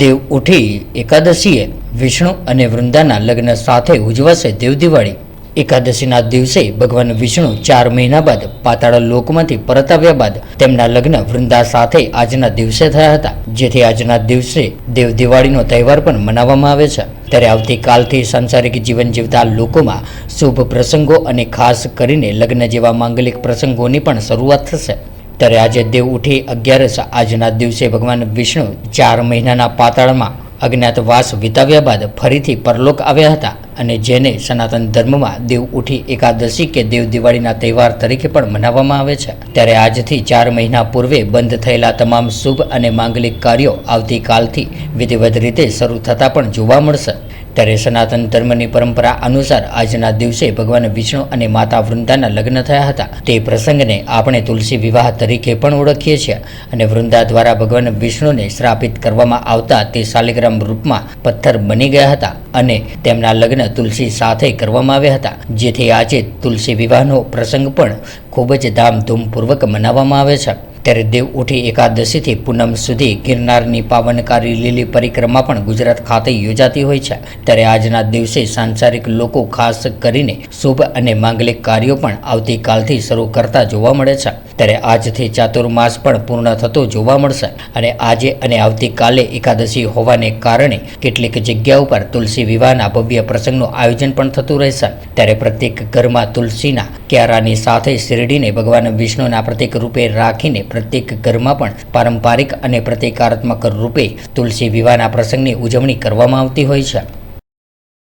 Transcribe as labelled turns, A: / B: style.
A: દેવ ઉઠી એકાદશીએ વિષ્ણુ અને વૃંદાના લગ્ન સાથે ઉજવાશે દેવ દિવાળી. એકાદશીના દિવસે ભગવાન વિષ્ણુ ચાર મહિના બાદ પાતાળ લોકમાંથી પરત આવ્યા બાદ તેમના લગ્ન વૃંદા સાથે આજના દિવસે થયા હતા. જેથી આજના દિવસે દેવ દિવાળીનો તહેવાર પણ મનાવવામાં આવે છે. ત્યારે આવતીકાલથી સાંસારિક જીવન જીવતા લોકોમાં શુભ પ્રસંગો અને ખાસ કરીને લગ્ન જેવા માંગલિક પ્રસંગોની પણ શરૂઆત થશે. ત્યારે આજે દેવ ઉઠી અગિયારસ આજના દિવસે ભગવાન વિષ્ણુ ચાર મહિનાના પાતાળમાં અજ્ઞાતવાસ વિતાવ્યા બાદ ફરીથી પરલોક આવ્યા હતા. અને જેને સનાતન ધર્મમાં દેવ ઉઠી એકાદશી કે દેવ દિવાળીના તહેવાર તરીકે પણ મનાવવામાં આવે છે. ત્યારે આજથી ચાર મહિના પૂર્વે બંધ થયેલા તમામ શુભ અને માંગલિક કાર્યો આવતીકાલથી વિધિવત રીતે શરૂ થતા પણ જોવા મળશે. ત્યારે સનાતન ધર્મની પરંપરા અનુસાર આજના દિવસે ભગવાન વિષ્ણુ અને માતા વૃંદાના લગ્ન થયા હતા. તે પ્રસંગને આપણે તુલસી વિવાહ તરીકે પણ ઓળખીએ છીએ અને વૃંદા દ્વારા ભગવાન વિષ્ણુને શ્રાપિત કરવામાં આવતા તે શાલિગ્રામ રૂપમાં પથ્થર બની ગયા હતા અને તેમના લગ્ન તુલસી સાથે કરવામાં આવ્યા હતા. જેથી આજે તુલસી વિવાહનો પ્રસંગ પણ ખૂબ જ ધામધૂમપૂર્વક મનાવવામાં આવે છે. ત્યારે દેવ ઉઠી એકાદશીથી પૂનમ સુધી ગિરનારની પાવનકારી લીલી પરિક્રમા પણ ગુજરાત ખાતે યોજાતી હોય છે. ત્યારે આજના દિવસે સાંસારિક લોકો ખાસ કરીને શુભ અને માંગલિક કાર્યો પણ આવતીકાલથી શરૂ કરતા જોવા મળે છે. ત્યારે આજથી ચાતુર્માસ પણ પૂર્ણ થતો જોવા મળશે અને આજે અને આવતીકાલે એકાદશી હોવાને કારણે કેટલીક જગ્યા ઉપર તુલસી વિવાહના ભવ્ય પ્રસંગનું આયોજન પણ થતું રહેશે. ત્યારે પ્રત્યેક ઘરમાં તુલસીના ક્યારાની સાથે શેરડીને ભગવાન વિષ્ણુના પ્રતીક રૂપે રાખીને પ્રત્યેક ઘરમાં પણ પારંપરિક અને પ્રતિકારાત્મક રૂપે તુલસી વિવાહના પ્રસંગની ઉજવણી કરવામાં આવતી હોય છે.